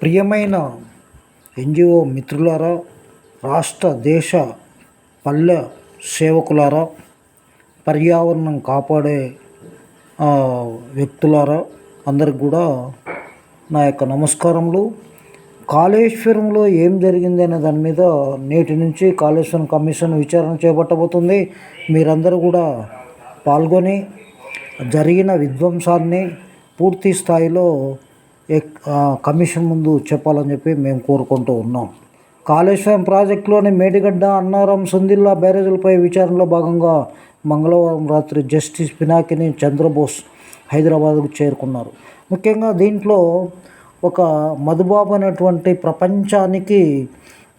ప్రియమైన ఎన్జిఓ మిత్రులారా రాష్ట్ర దేశ పల్లె సేవకులారా పర్యావరణం కాపాడే వ్యక్తులారా అందరికి కూడా నా యొక్క నమస్కారములు. కాళేశ్వరంలో ఏం జరిగింది అనే దాని మీద నేటి నుంచి కాళేశ్వరం కమిషన్ విచారణ చేపట్టబోతుంది. మీరందరూ కూడా పాల్గొని జరిగిన విధ్వంసాన్ని పూర్తి స్థాయిలో కమిషన్ ముందు చెప్పాలని చెప్పి మేము కోరుకుంటూ ఉన్నాం. కాళేశ్వరం ప్రాజెక్టులోని మేడిగడ్డ అన్నారం సుందిల్లా బ్యారేజీలపై విచారణలో భాగంగా మంగళవారం రాత్రి జస్టిస్ పినాకిని చంద్రబోస్ హైదరాబాద్కు చేరుకున్నారు. ముఖ్యంగా దీంట్లో ఒక మధుబాబు అనేటువంటి ప్రపంచానికి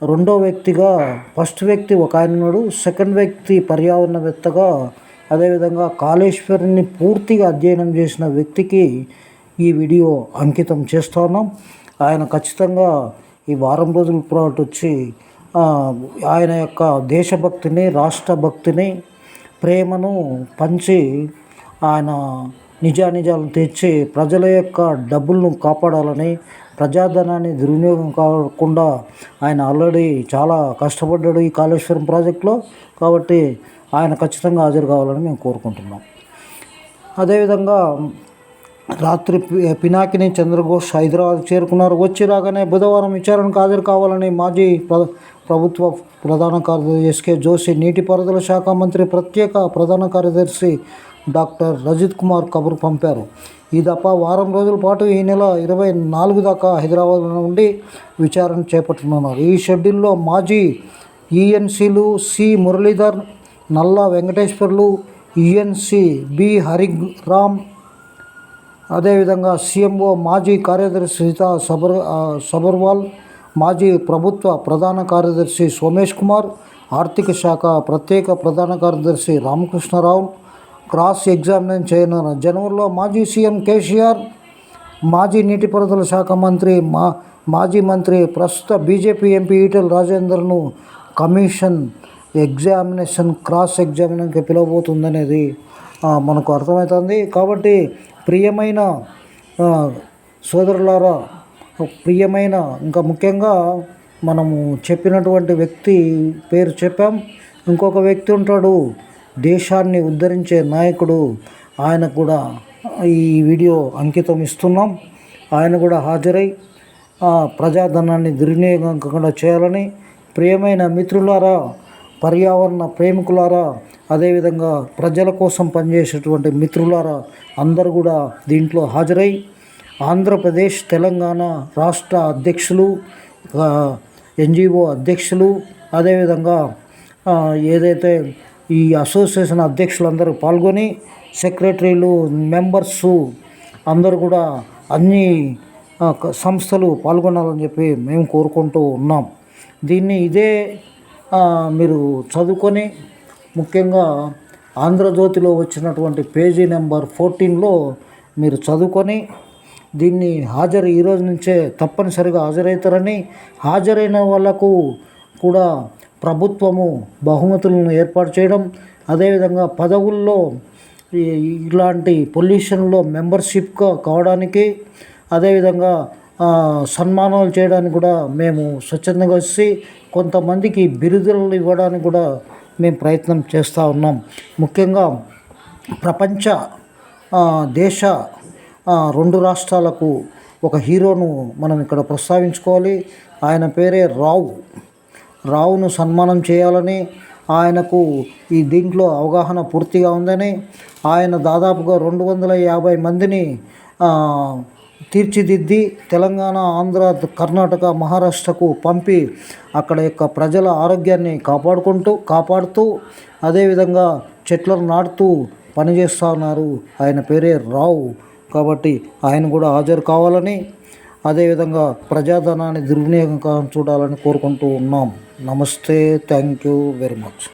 రెండో వ్యక్తిగా ఫస్ట్ వ్యక్తి ఒక ఆయన ఉన్నాడు సెకండ్ వ్యక్తి పర్యావరణవేత్తగా అదేవిధంగా కాళేశ్వరిని పూర్తిగా అధ్యయనం చేసిన వ్యక్తికి ఈ వీడియో అంకితం చేస్తా ఉన్నాం ఆయన ఖచ్చితంగా ఈ వారం రోజుల పాటు వచ్చి ఆయన యొక్క దేశభక్తిని రాష్ట్ర భక్తిని ప్రేమను పంచి ఆయన నిజానిజాలను తెచ్చి ప్రజల యొక్క డబ్బులను కాపాడాలని ప్రజాధనాన్ని దుర్వినియోగం కాకుండా ఆయన ఆల్రెడీ చాలా కష్టపడ్డాడు ఈ కాళేశ్వరం ప్రాజెక్టులో. కాబట్టి ఆయన ఖచ్చితంగా హాజరు కావాలని మేము కోరుకుంటున్నాం. అదేవిధంగా రాత్రి పి- పినాకిని చంద్రఘోష్ హైదరాబాద్ చేరుకున్నారు. వచ్చి రాగానే బుధవారం విచారణకు హాజరు కావాలని మాజీ ప్ర ప్రభుత్వ ప్రధాన కార్యదర్శి ఎస్కే జోషి నీటిపారుదల శాఖ మంత్రి ప్రత్యేక ప్రధాన కార్యదర్శి డాక్టర్ రజిత్ కుమార్ కబురు పంపారు. ఈ దఫ వారం రోజుల పాటు ఈ నెల ఇరవై నాలుగు దాకా హైదరాబాద్లో ఉండి విచారణ చేపట్టనున్నారు. ఈ షెడ్యూల్లో మాజీ ఈఎన్సీలు సి మురళీధర్ నల్లా వెంకటేశ్వర్లు ఈఎన్సి బి హరిరామ్ అదేవిధంగా సీఎంఓ మాజీ కార్యదర్శి సీతా సబర్ సబర్వాల్ మాజీ ప్రభుత్వ ప్రధాన కార్యదర్శి సోమేష్ కుమార్ ఆర్థిక శాఖ ప్రత్యేక ప్రధాన కార్యదర్శి రామకృష్ణరావు క్రాస్ ఎగ్జామినేషన్ చేయనున్న జనవరిలో మాజీ సీఎం కేసీఆర్ మాజీ నీటిపారుదల శాఖ మంత్రి మా మాజీ మంత్రి ప్రస్తుత బీజేపీ ఎంపీ ఈటెల రాజేందర్ను కమిషన్ ఎగ్జామినేషన్ క్రాస్ ఎగ్జామినేషన్కి పిలవబోతుందనేది మనకు అర్థమవుతుంది. కాబట్టి ప్రియమైన సోదరులారా ప్రియమైన ఇంకా ముఖ్యంగా మనము చెప్పినటువంటి వ్యక్తి పేరు చెప్పాం. ఇంకొక వ్యక్తి ఉంటాడు దేశాన్ని ఉద్ధరించే నాయకుడు. ఆయన కూడా ఈ వీడియో అంకితం ఇస్తున్నాం. ఆయన కూడా హాజరై ప్రజాధనాన్ని దుర్వినియోగం కాకుండా చేయాలని ప్రియమైన మిత్రులారా పర్యావరణ ప్రేమికులారా అదేవిధంగా ప్రజల కోసం పనిచేసేటువంటి మిత్రులారా అందరూ కూడా దీంట్లో హాజరై ఆంధ్రప్రదేశ్ తెలంగాణ రాష్ట్ర అధ్యక్షులు ఎన్జిఓ అధ్యక్షులు అదేవిధంగా ఏదైతే ఈ అసోసియేషన్ అధ్యక్షులందరూ పాల్గొని సెక్రటరీలు మెంబర్సు అందరూ కూడా అన్ని సంస్థలు పాల్గొనాలని చెప్పి మేము కోరుకుంటూ ఉన్నాం. దీన్ని ఇదే మీరు చదువుకొని ముఖ్యంగా ఆంధ్రజ్యోతిలో వచ్చినటువంటి పేజీ నెంబర్ ఫోర్టీన్లో మీరు చదువుకొని దీన్ని హాజరు ఈరోజు నుంచే తప్పనిసరిగా హాజరవుతారని హాజరైన వాళ్ళకు కూడా ప్రభుత్వము బహుమతులను ఏర్పాటు చేయడం అదేవిధంగా పదవుల్లో ఇలాంటి పొల్యూషన్లో మెంబర్షిప్గా కావడానికి అదేవిధంగా సన్మానాలు చేయడానికి కూడా మేము స్వచ్ఛందంగా వచ్చి కొంతమందికి బిరుదులు ఇవ్వడానికి కూడా మేము ప్రయత్నం చేస్తూ ఉన్నాం. ముఖ్యంగా ప్రపంచ దేశ రెండు రాష్ట్రాలకు ఒక హీరోను మనం ఇక్కడ ప్రస్తావించుకోవాలి. ఆయన పేరే రావు. రావును సన్మానం చేయాలని ఆయనకు ఈ దీంట్లో అవగాహన పూర్తిగా ఉందని ఆయన దాదాపుగా రెండు వందల యాభై మందిని తీర్చిదిద్ది తెలంగాణ ఆంధ్ర కర్ణాటక మహారాష్ట్రకు పంపి అక్కడ యొక్క ప్రజల ఆరోగ్యాన్ని కాపాడుకుంటూ కాపాడుతూ అదేవిధంగా చెట్లను నాటుతూ పనిచేస్తూ ఉన్నారు ఆయన పేరే రావు. కాబట్టి ఆయన కూడా హాజరు కావాలని అదేవిధంగా ప్రజాధనాన్ని దుర్వినియోగం చూడాలని కోరుకుంటూ ఉన్నాం. నమస్తే. Thank you very much.